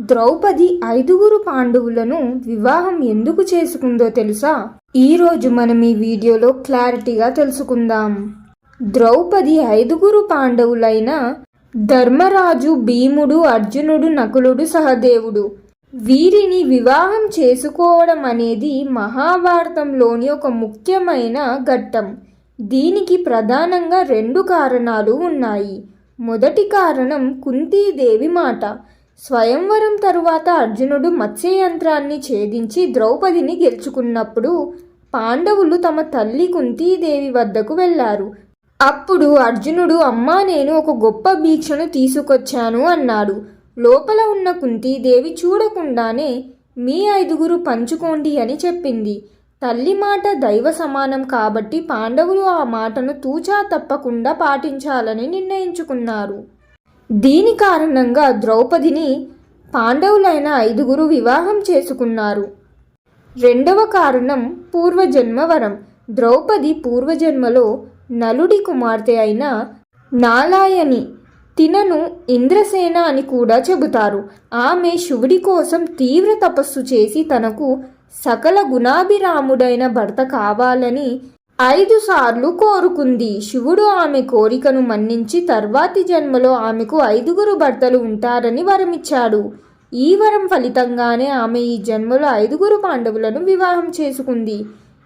ద్రౌపది ఐదుగురు పాండవులను వివాహం ఎందుకు చేసుకుందో తెలుసా? ఈరోజు మనం ఈ వీడియోలో క్లారిటీగా తెలుసుకుందాం. ద్రౌపది ఐదుగురు పాండవులైన ధర్మరాజు భీముడు అర్జునుడు నకులుడు సహదేవుడు. వీరిని వివాహం చేసుకోవడం అనేది మహాభారతంలోని ఒక ముఖ్యమైన ఘట్టం. దీనికి ప్రధానంగా రెండు కారణాలు ఉన్నాయి. మొదటి కారణం కుంతీదేవి మాట. స్వయంవరం తరువాత అర్జునుడు మత్స్యయంత్రాన్ని ఛేదించి ద్రౌపదిని గెలుచుకున్నప్పుడు పాండవులు తమ తల్లి కుంతీదేవి వద్దకు వెళ్ళారు. అప్పుడు అర్జునుడు అమ్మా నేను ఒక గొప్ప భీక్షను తీసుకొచ్చాను అన్నాడు. లోపల ఉన్న కుంతీదేవి చూడకుండానే మీ ఐదుగురు పంచుకోండి అని చెప్పింది. తల్లి మాట దైవ సమానం కాబట్టి పాండవులు ఆ మాటను తూచా తప్పకుండా పాటించాలని నిర్ణయించుకున్నారు. దీని కారణంగా ద్రౌపదిని పాండవులైన ఐదుగురు వివాహం చేసుకున్నారు. రెండవ కారణం పూర్వజన్మ వరం ద్రౌపది పూర్వజన్మలో నలుడి కుమార్తె అయిన నాలాయని. తినను ఇంద్రసేన అని కూడా చెబుతారు. ఆమె శివుడి కోసం తీవ్ర తపస్సు చేసి తనకు సకల గుణాభిరాముడైన భర్త కావాలని ఐదు సార్లు కోరుకుంది. శివుడు ఆమె కోరికను మన్నించి తర్వాతి జన్మలో ఆమెకు ఐదుగురు భర్తలు ఉంటారని వరమిచ్చాడు. ఈ వరం ఫలితంగానే ఆమె ఈ జన్మలో ఐదుగురు పాండవులను వివాహం చేసుకుంది.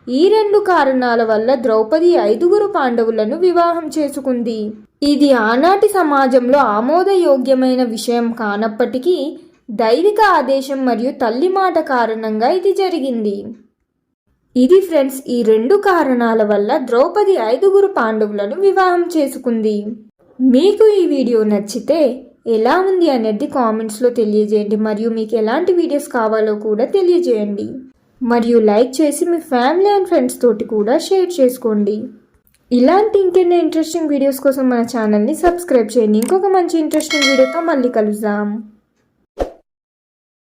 ఈ రెండు కారణాల వల్ల ద్రౌపది ఐదుగురు పాండవులను వివాహం చేసుకుంది. ఇది ఆనాటి సమాజంలో ఆమోదయోగ్యమైన విషయం కానప్పటికీ దైవిక ఆదేశం మరియు తల్లి మాట కారణంగా ఇది జరిగింది. ఇది ఫ్రెండ్స్ ఈ రెండు కారణాల వల్ల ద్రౌపది ఐదుగురు పాండవులను వివాహం చేసుకుంది. మీకు ఈ వీడియో నచ్చితే ఎలా ఉంది అనేది కామెంట్స్లో తెలియజేయండి. మరియు మీకు ఎలాంటి వీడియోస్ కావాలో కూడా తెలియజేయండి. మరియు లైక్ చేసి మీ ఫ్యామిలీ అండ్ ఫ్రెండ్స్ తోటి కూడా షేర్ చేసుకోండి. ఇలాంటి ఇంకెన్నో ఇంట్రెస్టింగ్ వీడియోస్ కోసం మన ఛానల్ని సబ్స్క్రైబ్ చేయండి. ఇంకొక మంచి ఇంట్రెస్టింగ్ వీడియోతో మళ్ళీ కలుద్దాం.